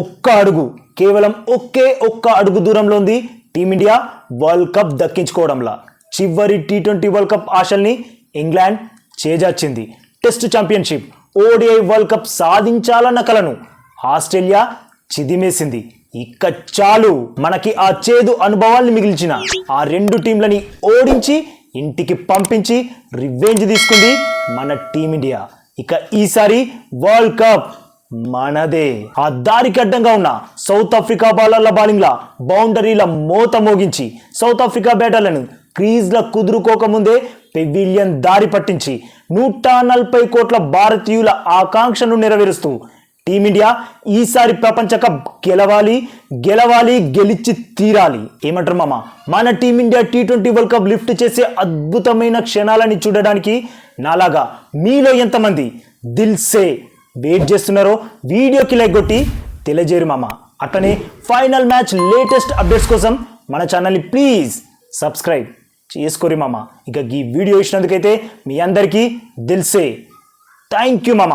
ఒక్క అడుగు కేవలం ఒకే ఒక్క అడుగు దూరంలో ఉంది టీమిండియా వరల్డ్ కప్ దక్కించుకోవడంలా. చివరి టీ ట్వంటీ వరల్డ్ కప్ ఆశల్ని England చేజార్చింది. Test championship ODI world cup సాధించాలన్న కలను ఆస్ట్రేలియా చిదిమేసింది. ఇక చాలు మనకి ఆ చేదు అనుభవాల్ని మిగిల్చిన ఆ రెండు టీంలని ఓడించి ఇంటికి పంపించి రివెంజ్ తీసుకుంది మన టీమిండియా. ఇక ఈసారి వరల్డ్ కప్ మనదే. ఆ దారికి అడ్డంగా ఉన్న సౌత్ ఆఫ్రికా బౌలర్ల బౌలింగ్ల బౌండరీల మోత మోగించి సౌత్ ఆఫ్రికా బ్యాటర్లను క్రీజ్ల కుదురుకోకముందే పెవిలియన్ దారి పట్టించి నూట నలభై కోట్ల భారతీయుల ఆకాంక్షను నెరవేరుస్తూ టీమిండియా ఈసారి ప్రపంచ కప్ గెలవాలి గెలవాలి గెలిచి తీరాలి. ఏమంటారు మామ? మన team India T twenty world cup lift చేసే అద్భుతమైన క్షణాలని చూడడానికి నాలాగా మీలో ఎంతమంది దిల్ సే వెయిట్ చేస్తున్నారో వీడియోకి లైక్ కొట్టి తెలియజేరు మామ. అట్లనే ఫైనల్ మ్యాచ్ లేటెస్ట్ అప్డేట్స్ కోసం మన ఛానల్ని ప్లీజ్ సబ్స్క్రైబ్ చేసుకోరి మామ. ఇక ఈ వీడియో ఇచ్చినందుకైతే మీ అందరికీ దిల్సే. థ్యాంక్ యూ మామ.